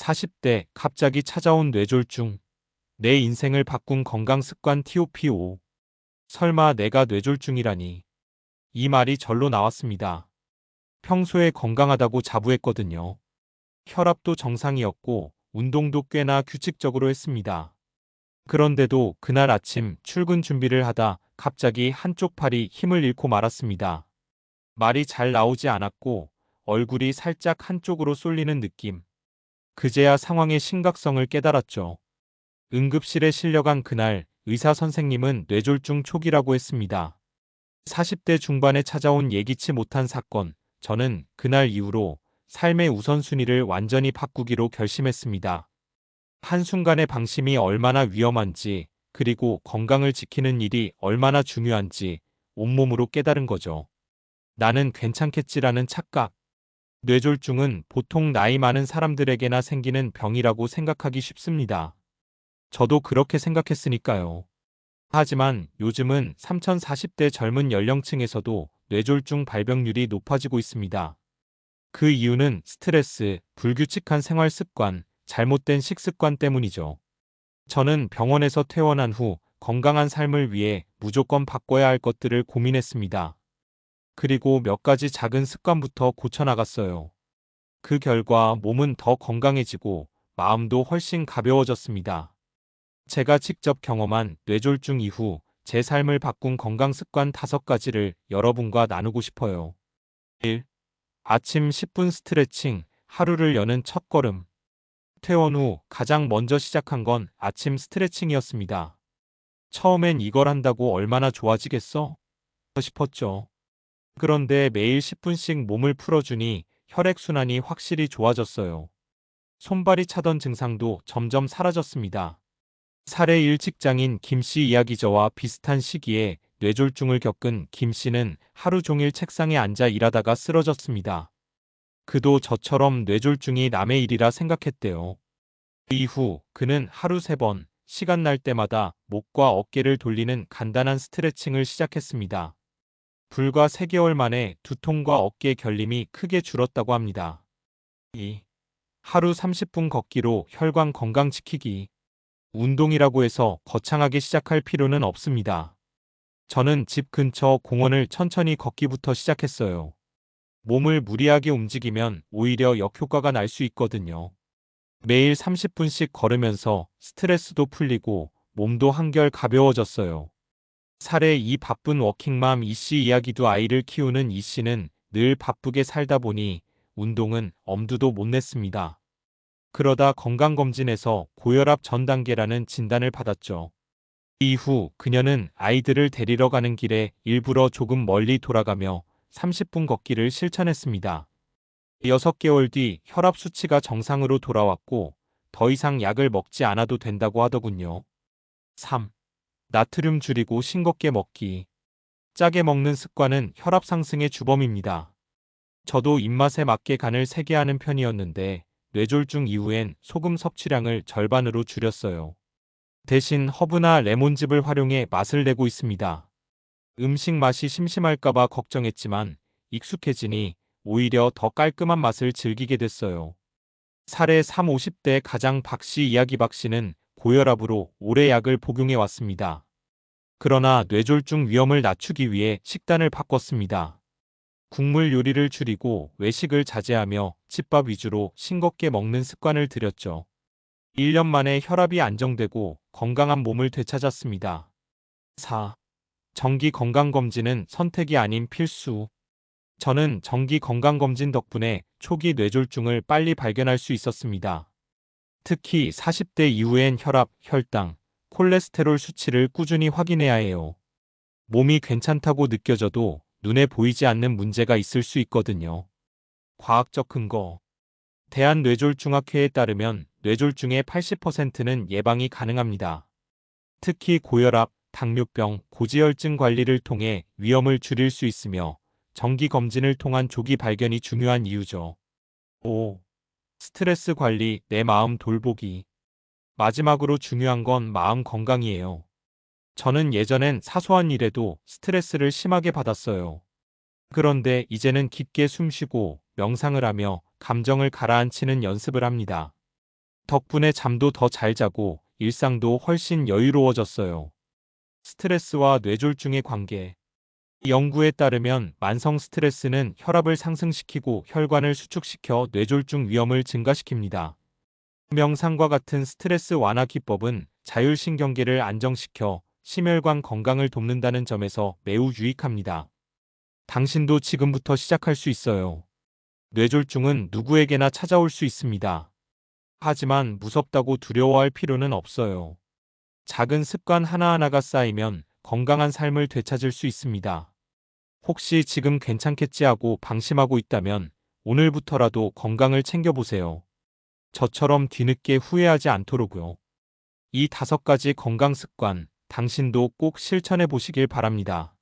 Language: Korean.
40대 갑자기 찾아온 뇌졸중. 내 인생을 바꾼 건강 습관 TOP5. 설마 내가 뇌졸중이라니. 이 말이 절로 나왔습니다. 평소에 건강하다고 자부했거든요. 혈압도 정상이었고 운동도 꽤나 규칙적으로 했습니다. 그런데도 그날 아침 출근 준비를 하다 갑자기 한쪽 팔이 힘을 잃고 말았습니다. 말이 잘 나오지 않았고 얼굴이 살짝 한쪽으로 쏠리는 느낌. 그제야 상황의 심각성을 깨달았죠. 응급실에 실려간 그날 의사 선생님은 뇌졸중 초기라고 했습니다. 40대 중반에 찾아온 예기치 못한 사건, 저는 그날 이후로 삶의 우선순위를 완전히 바꾸기로 결심했습니다. 한순간의 방심이 얼마나 위험한지, 그리고 건강을 지키는 일이 얼마나 중요한지 온몸으로 깨달은 거죠. 나는 괜찮겠지라는 착각. 뇌졸중은 보통 나이 많은 사람들에게나 생기는 병이라고 생각하기 쉽습니다. 저도 그렇게 생각했으니까요. 하지만 요즘은 3040대 젊은 연령층에서도 뇌졸중 발병률이 높아지고 있습니다. 그 이유는 스트레스, 불규칙한 생활 습관, 잘못된 식습관 때문이죠. 저는 병원에서 퇴원한 후 건강한 삶을 위해 무조건 바꿔야 할 것들을 고민했습니다. 그리고 몇 가지 작은 습관부터 고쳐나갔어요. 그 결과 몸은 더 건강해지고 마음도 훨씬 가벼워졌습니다. 제가 직접 경험한 뇌졸중 이후 제 삶을 바꾼 건강 습관 5가지를 여러분과 나누고 싶어요. 1. 아침 10분 스트레칭, 하루를 여는 첫걸음. 퇴원 후 가장 먼저 시작한 건 아침 스트레칭이었습니다. 처음엔 이걸 한다고 얼마나 좋아지겠어? 싶었죠. 그런데 매일 10분씩 몸을 풀어주니 혈액순환이 확실히 좋아졌어요. 손발이 차던 증상도 점점 사라졌습니다. 사례 1 직장인 김씨 이야기 저와 비슷한 시기에 뇌졸중을 겪은 김 씨는 하루 종일 책상에 앉아 일하다가 쓰러졌습니다. 그도 저처럼 뇌졸중이 남의 일이라 생각했대요. 이후 그는 하루 세 번 시간 날 때마다 목과 어깨를 돌리는 간단한 스트레칭을 시작했습니다. 불과 3개월 만에 두통과 어깨 결림이 크게 줄었다고 합니다. 2. 하루 30분 걷기로 혈관 건강 지키기. 운동이라고 해서 거창하게 시작할 필요는 없습니다. 저는 집 근처 공원을 천천히 걷기부터 시작했어요. 몸을 무리하게 움직이면 오히려 역효과가 날 수 있거든요. 매일 30분씩 걸으면서 스트레스도 풀리고 몸도 한결 가벼워졌어요. 사례 이 바쁜 워킹맘 이씨 이야기도 아이를 키우는 이씨는 늘 바쁘게 살다 보니 운동은 엄두도 못 냈습니다. 그러다 건강검진에서 고혈압 전 단계라는 진단을 받았죠. 이후 그녀는 아이들을 데리러 가는 길에 일부러 조금 멀리 돌아가며 30분 걷기를 실천했습니다. 6개월 뒤 혈압 수치가 정상으로 돌아왔고 더 이상 약을 먹지 않아도 된다고 하더군요. 3. 나트륨 줄이고 싱겁게 먹기. 짜게 먹는 습관은 혈압 상승의 주범입니다. 저도 입맛에 맞게 간을 세게 하는 편이었는데 뇌졸중 이후엔 소금 섭취량을 절반으로 줄였어요. 대신 허브나 레몬즙을 활용해 맛을 내고 있습니다. 음식 맛이 심심할까봐 걱정했지만 익숙해지니 오히려 더 깔끔한 맛을 즐기게 됐어요. 사례 3, 50대 가장 박씨 이야기 박씨는 고혈압으로 오래 약을 복용해 왔습니다. 그러나 뇌졸중 위험을 낮추기 위해 식단을 바꿨습니다. 국물 요리를 줄이고 외식을 자제하며 집밥 위주로 싱겁게 먹는 습관을 들였죠. 1년 만에 혈압이 안정되고 건강한 몸을 되찾았습니다. 4. 정기 건강검진은 선택이 아닌 필수. 저는 정기 건강검진 덕분에 초기 뇌졸중을 빨리 발견할 수 있었습니다. 특히 40대 이후엔 혈압, 혈당, 콜레스테롤 수치를 꾸준히 확인해야 해요. 몸이 괜찮다고 느껴져도 눈에 보이지 않는 문제가 있을 수 있거든요. 과학적 근거 대한뇌졸중학회에 따르면 뇌졸중의 80%는 예방이 가능합니다. 특히 고혈압, 당뇨병, 고지혈증 관리를 통해 위험을 줄일 수 있으며 정기 검진을 통한 조기 발견이 중요한 이유죠. 5. 스트레스 관리, 내 마음 돌보기. 마지막으로 중요한 건 마음 건강이에요. 저는 예전엔 사소한 일에도 스트레스를 심하게 받았어요. 그런데 이제는 깊게 숨쉬고 명상을 하며 감정을 가라앉히는 연습을 합니다. 덕분에 잠도 더 잘 자고 일상도 훨씬 여유로워졌어요. 스트레스와 뇌졸중의 관계. 연구에 따르면 만성 스트레스는 혈압을 상승시키고 혈관을 수축시켜 뇌졸중 위험을 증가시킵니다. 명상과 같은 스트레스 완화 기법은 자율신경계를 안정시켜 심혈관 건강을 돕는다는 점에서 매우 유익합니다. 당신도 지금부터 시작할 수 있어요. 뇌졸중은 누구에게나 찾아올 수 있습니다. 하지만 무섭다고 두려워할 필요는 없어요. 작은 습관 하나하나가 쌓이면 건강한 삶을 되찾을 수 있습니다. 혹시 지금 괜찮겠지 하고 방심하고 있다면 오늘부터라도 건강을 챙겨보세요. 저처럼 뒤늦게 후회하지 않도록요. 이 다섯 가지 건강 습관, 당신도 꼭 실천해 보시길 바랍니다.